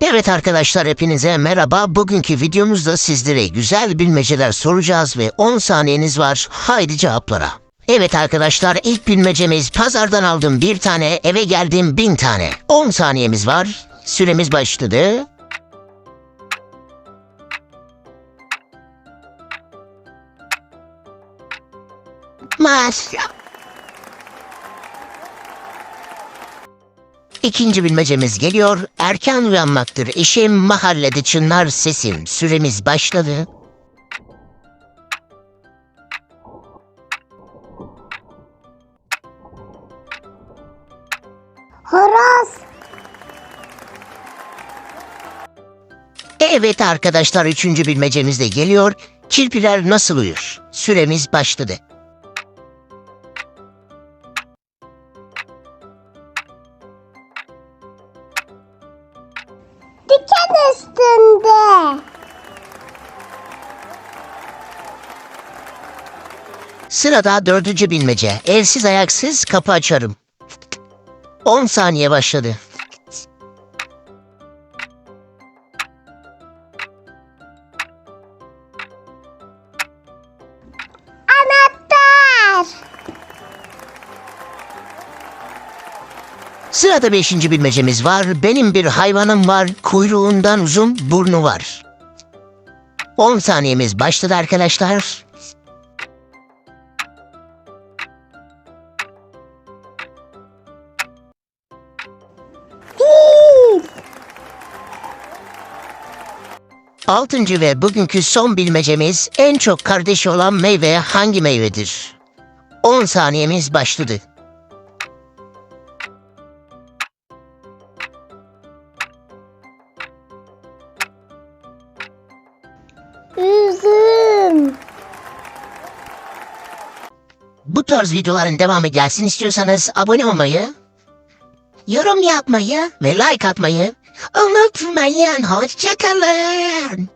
Evet arkadaşlar hepinize merhaba. Bugünkü videomuzda sizlere güzel bilmeceler soracağız ve 10 saniyeniz var. Haydi cevaplara. Evet arkadaşlar ilk bilmecemiz pazardan aldım bir tane eve geldim bin tane. 10 saniyemiz var. Süremiz başladı. Mas. İkinci bilmecemiz geliyor. Erken uyanmaktır işim, mahallede çınlar sesim. Süremiz başladı. Horoz. Evet arkadaşlar üçüncü bilmecemiz de geliyor. Kirpiler nasıl uyur? Süremiz başladı. Diken üstünde. Sırada dördüncü bilmece. Elsiz ayaksız kapı açarım. 10 saniye başladı. Sırada beşinci bilmecemiz var. Benim bir hayvanım var. Kuyruğundan uzun burnu var. 10 saniyemiz başladı arkadaşlar. Altıncı ve bugünkü son bilmecemiz en çok kardeşi olan meyve hangi meyvedir? 10 saniyemiz başladı. Üzüm. Bu tarz videoların devamı gelsin istiyorsanız abone olmayı, yorum yapmayı ve like atmayı unutmayın. Hoşçakalın.